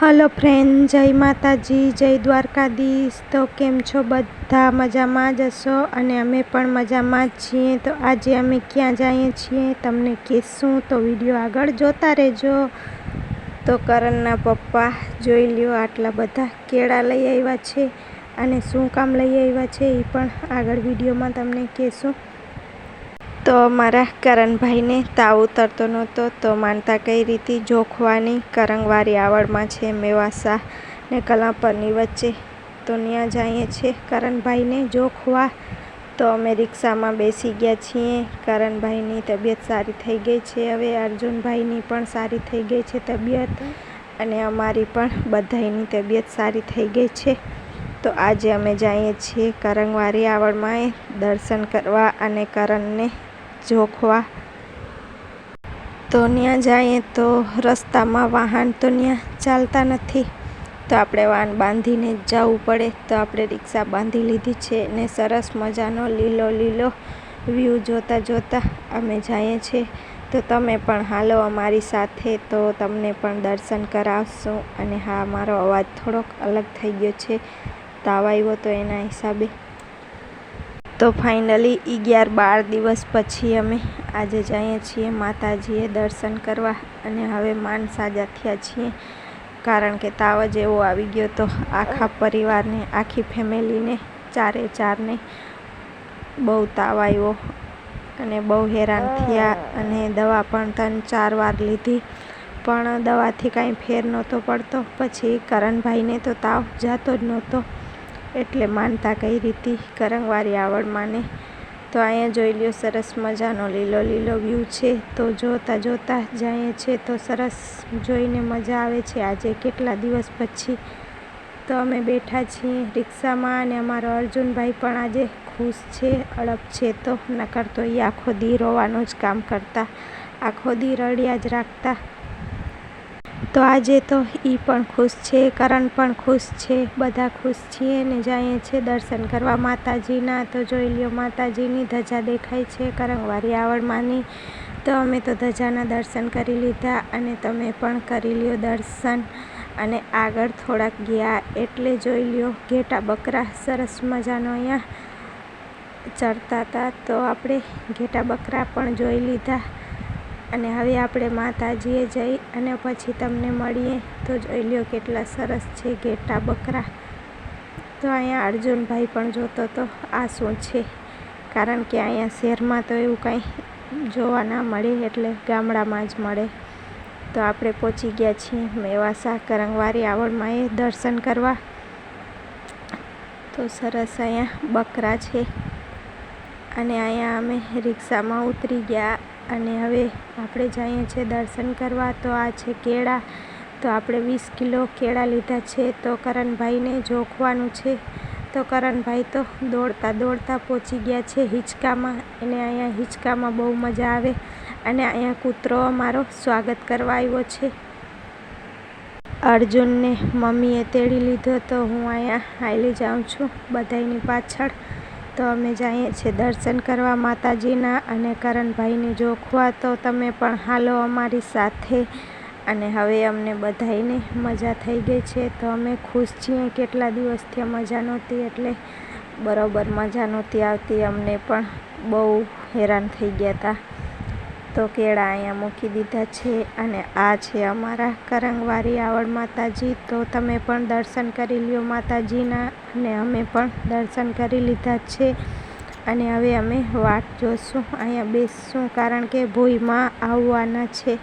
Hello friend, જય માતાજી, જય દ્વારકાધીશ. તો કેમ છો? બધા મજામાં જ હશો? અને અમે પણ મજામાં જ છીએ. તો આજે અમે ક્યાં જઈએ છીએ? તમને કહેશું તો વીડિયો આગળ જોતા રહેજો. તો કરણના પપ્પા જોઈ લ્યો, આટલા બધા કેળા લઈ આવ્યા છે. અને શું કામ લઈ આવ્યા છે એ પણ આગળ વિડીયોમાં તમને કહેશું. તો મારા કરણભાઈને તાવ ઉતરતો નહોતો, તો માનતા કઈ રીતે જોખવાની કરંગવારી આવડમાં છે, મેવાસા ને કલાપરની વચ્ચે તો ત્યાં જઈએ છીએ કરણભાઈને જોખવા તો અમે રિક્ષામાં બેસી ગયા છીએ. કરણભાઈની તબિયત સારી થઈ ગઈ છે. હવે અર્જુનભાઈની પણ સારી થઈ ગઈ છે તબિયત અને અમારી પણ બધાની તબિયત સારી થઈ ગઈ છે. તો આજે અમે જઈએ છીએ કરંગવારી આવડમાં દર્શન કરવા અને કરણને જોખવા. તો ત્યાં જઈએ તો રસ્તામાં વાહન તો ત્યાં ચાલતા નથી. તો આપણે વાહન બાંધીને જ જવું પડે. તો આપણે રિક્ષા બાંધી લીધી છે ને સરસ મજાનો લીલો લીલો વ્યૂ જોતા જોતા અમે જઈએ છીએ. તો તમે પણ હાલો અમારી સાથે તો તમને પણ દર્શન કરાવશું. અને હા, મારો અવાજ થોડોક અલગ થઈ ગયો છે. તાવ આવ્યો તો એના હિસાબે. તો ફાઇનલી અગિયાર બાર દિવસ પછી અમે આજે જઈએ છીએ માતાજીએ દર્શન કરવા અને હવે માન સાજા થયા છીએ. કારણ કે તાવ જ એવો આવી ગયો તો આખા પરિવારને, આખી ફેમિલીને, ચારે ચારને બહુ તાવ આવ્યો અને બહુ હેરાન થયા અને દવા પણ ત્રણ ચાર વાર લીધી. પણ દવાથી કાંઈ ફેર નહોતો પડતો. પછી કરણભાઈને તો તાવ જતો જ નહોતો. એટલે માનતા કઈ રીતે કરંગવારી આવડમાંને. તો અહીંયા જોઈ લ્યો, સરસ મજાનો લીલો લીલો વ્યૂ છે. તો જોતા જોતા જઈએ છે તો સરસ જોઈને મજા આવે છે. આજે કેટલા દિવસ પછી તો અમે બેઠા છીએ રિક્ષામાં અને અમારો અર્જુનભાઈ પણ આજે ખુશ છે, અડપ છે. તો નકર તો એ આખો દી રોવાનું જ કામ કરતા. આખો દી રડ્યા જ રાખતા. તો આજે તો એ પણ ખુશ છે, કરણ પણ ખુશ છે, બધા ખુશ છીએ ને જઈએ છીએ દર્શન કરવા. માતાજીના તો જોઈ લ્યો, માતાજીની ધજા દેખાય છે, કરંગવારી આવડમાંની તો અમે તો ધજાના દર્શન કરી લીધા અને તમે પણ કરી લ્યો દર્શન. અને આગળ થોડાક ગયા એટલે જોઈ લ્યો, ઘેટા બકરા સરસ મજાનો અહીંયા ચરતા હતા તો આપણે ઘેટા બકરા પણ જોઈ લીધા. અને હવે આપણે માતાજીએ જઈ અને પછી તમને મળીએ. તો જોઈ લ્યો કેટલા સરસ છે ઘેટા બકરા. તો અહીંયા અર્જુનભાઈ પણ જોતો તો આ શું છે? કારણ કે અહીંયા શહેરમાં તો એવું કાંઈ જોવા ના મળે એટલે ગામડામાં જ મળે. તો આપણે પહોંચી ગયા છીએ મેવાસા કરંગવારી આવડમાં એ દર્શન કરવા. તો સરસ અહીંયા બકરા છે. અને અહીંયા અમે રિક્ષામાં ઉતરી ગયા અને હવે આપણે જઈએ છીએ દર્શન કરવા. તો આ છે કેળા. તો આપણે વીસ કિલો કેળા લીધા છે. તો કરણભાઈને જોખવાનું છે. તો કરણભાઈ તો દોડતા દોડતા પહોંચી ગયા છે હિંચકામાં. એને અહીંયા હિંચકામાં બહુ મજા આવે. અને અહીંયા કૂતરો અમારો સ્વાગત કરવા આવ્યો છે. અર્જુનને મમ્મીએ તેડી લીધો. તો હું અહીંયા હાલી જાઉં છું બધાની પાછળ. તો અમે જઈએ છીએ દર્શન કરવા માતાજીના અને કરણભાઈને જોખવા તો તમે પણ હાલો અમારી સાથે. અને હવે અમને બધાને મજા થઈ ગઈ છે તો અમે ખુશ છીએ કેટલા દિવસથી મજા નહોતી એટલે બરાબર મજા નહોતી આવતી અમને પણ બહુ હેરાન થઈ ગયા હતા. તો કેળા અહીંયા મૂકી દીધા છે અને આ છે અમારા કરંગવારી આવડ માતાજી. તો તમે પણ દર્શન કરી લ્યો માતાજીના અને અમે પણ દર્શન કરી લીધા છે. અને હવે અમે વાટ જોશું, અહીંયા બેસશું કારણ કે ભૂઈમાં આવવાના છે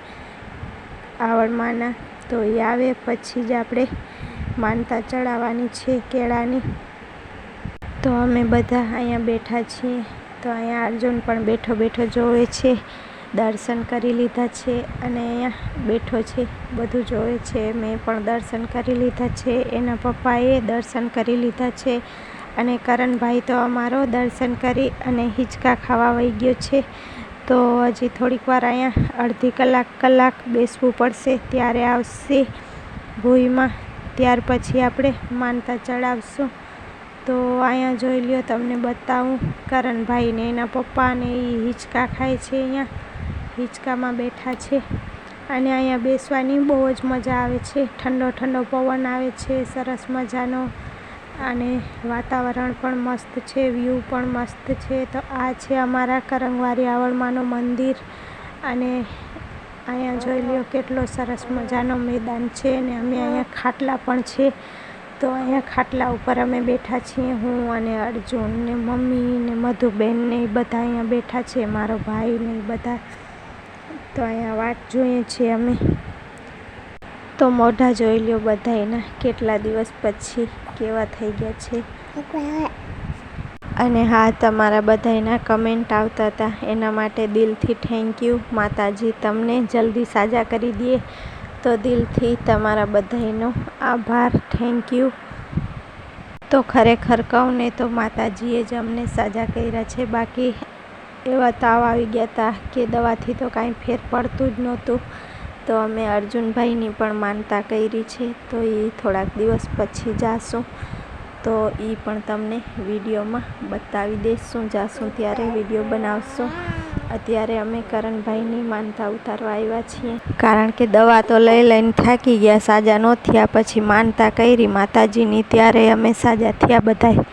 આવડમાંના તો એ આવે પછી જ આપણે માનતા ચડાવવાની છે કેળાની. તો અમે બધા અહીંયા બેઠા છીએ. તો અહીંયા અર્જુન પણ બેઠો બેઠો જોવે છે. દર્શન કરી લીધા છે અને અહીંયા બેઠો છે, બધું જોવે છે. મેં પણ દર્શન કરી લીધા છે, એના પપ્પાએ દર્શન કરી લીધા છે અને કરણભાઈ તો અમારો દર્શન કરી અને હિંચકા ખાવા વહી ગયો છે. તો હજી થોડીક વાર અહીંયા અડધી કલાક કલાક બેસવું પડશે, ત્યારે આવશે ભૂઈમાં. ત્યાર પછી આપણે માનતા ચડાવશું. તો અહીંયા જોઈ લ્યો, તમને બતાવું. કરણભાઈને, એના પપ્પાને એ હિંચકા ખાય છે અહીંયા. હિંચકામાં બેઠા છે અને અહીંયા બેસવાની બહુ જ મજા આવે છે. ઠંડો ઠંડો પવન આવે છે, સરસ મજાનો અને વાતાવરણ પણ મસ્ત છે, વ્યૂ પણ મસ્ત છે. તો આ છે અમારા કરંગવારી આવળમાનું મંદિર અને અહીંયા જોઈ લ્યો કેટલો સરસ મજાનો મેદાન છે અને અમે અહીંયા ખાટલા પણ છે. તો અહીંયા ખાટલા ઉપર અમે બેઠા છીએ હું અને અર્જુન ને મમ્મી ને મધુબેન ને બધા અહીંયા બેઠા છે, મારો ભાઈ ને બધા. તો અહીંયા વાટ જોઈએ છીએ અમે. તો મોઢા જોઈ લ્યો બધાયના, કેટલા દિવસ પછી કેવા થઈ ગયા છે. અને હા, તમારા બધાયના કમેન્ટ આવતા હતા. એના માટે દિલથી થેન્ક યુ માતાજી તમને જલ્દી સાજા કરી દે. તો દિલથી તમારા બધાયનો આભાર. થેન્ક યુ તો ખરેખર કહું ને તો માતાજીએ જ અમને સાજા કર્યા છે. બાકી એવા તાવ આવી ગયા હતા કે દવાથી તો કાંઈ ફેર પડતું જ નહોતું. તો અમે અર્જુનભાઈની પણ માનતા કરી છે, તો એ થોડાક દિવસ પછી જાશું. તો એ પણ તમને વિડીયોમાં બતાવી દઈશું જાશું ત્યારે વીડિયો બનાવશું. અત્યારે અમે કરણભાઈની માનતા ઉતારવા આવ્યા છીએ. કારણ કે દવા તો લઈ લઈને થાકી ગયા, સાજા ન થયા પછી માનતા કરી માતાજીની, ત્યારે અમે સાજા થયા બધાય.